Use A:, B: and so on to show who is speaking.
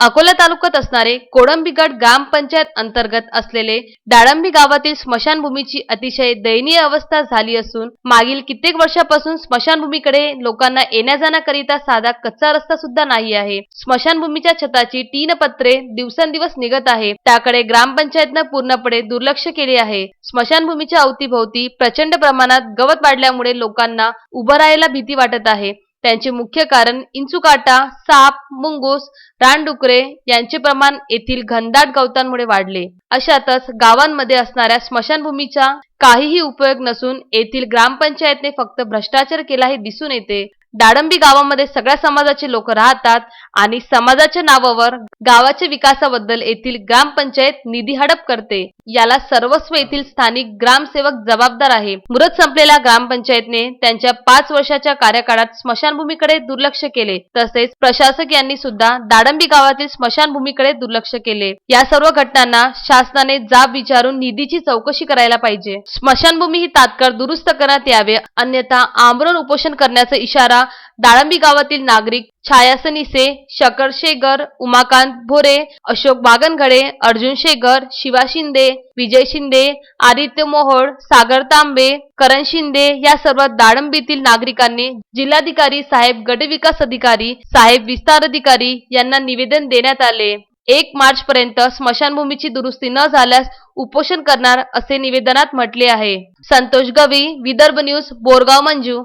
A: अकोला तालुक्यात असणारे कोडंबीगड ग्रामपंचायत अंतर्गत असलेले डाळंबी गावातील स्मशानभूमीची अतिशय दयनीय अवस्था झाली असून मागील कित्येक वर्षापासून स्मशानभूमीकडे लोकांना येण्या जाण्याकरिता साधा कच्चा रस्ता सुद्धा नाही आहे. स्मशानभूमीच्या छताची तीन पत्रे दिवसेंदिवस निघत आहे. त्याकडे ग्रामपंचायतनं पूर्णपणे दुर्लक्ष केले आहे. स्मशानभूमीच्या अवतीभोवती प्रचंड प्रमाणात गवत वाढल्यामुळे लोकांना उभं राहायला भीती वाटत आहे. त्यांचे मुख्य कारण इंचुकाटा साप मुंगूस रानडुकरे यांचे प्रमाण येथील घनदाट गवतांमुळे वाढले. अशातच गावांमध्ये असणाऱ्या स्मशानभूमीचा काहीही उपयोग नसून येथील ग्रामपंचायतने फक्त भ्रष्टाचार केला हे दिसून येते. दाडंबी गावामध्ये सगळ्या समाजाचे लोक राहतात आणि समाजाच्या नावावर गावाच्या विकासाबद्दल येथील ग्रामपंचायत निधी हडप करते. याला सर्वस्व येथील स्थानिक ग्रामसेवक जबाबदार आहे. मुदत संपलेल्या ग्रामपंचायतने त्यांच्या पाच वर्षाच्या कार्यकाळात स्मशानभूमीकडे दुर्लक्ष केले. तसेच प्रशासक यांनी सुद्धा दाडंबी गावातील स्मशानभूमीकडे दुर्लक्ष केले. या सर्व घटनांना शासनाने जाब विचारून निधीची चौकशी करायला पाहिजे. स्मशानभूमी ही तात्काळ दुरुस्त करण्यात यावे. अन्यथा आमरण उपोषण करण्याचा इशारा दाळंबी गावातील नागरिक छायासनिसे शकर शेगर उमाकांत भोरे अशोक बागनगडे अर्जुन शेगर शिवा शिंदे विजय शिंदे आदित्य मोहोळ सागर तांबे करण शिंदे या सर्व दाळंबीतील नागरिकांनी जिल्हाधिकारी साहेब गटविकास अधिकारी साहेब विस्तार अधिकारी यांना निवेदन देण्यात आले. एक मार्च पर्यंत स्मशानभूमीची दुरुस्ती न झाल्यास उपोषण करणार असे निवेदनात म्हटले आहे. संतोष गवी विदर्भ न्यूज बोरगाव मंजू.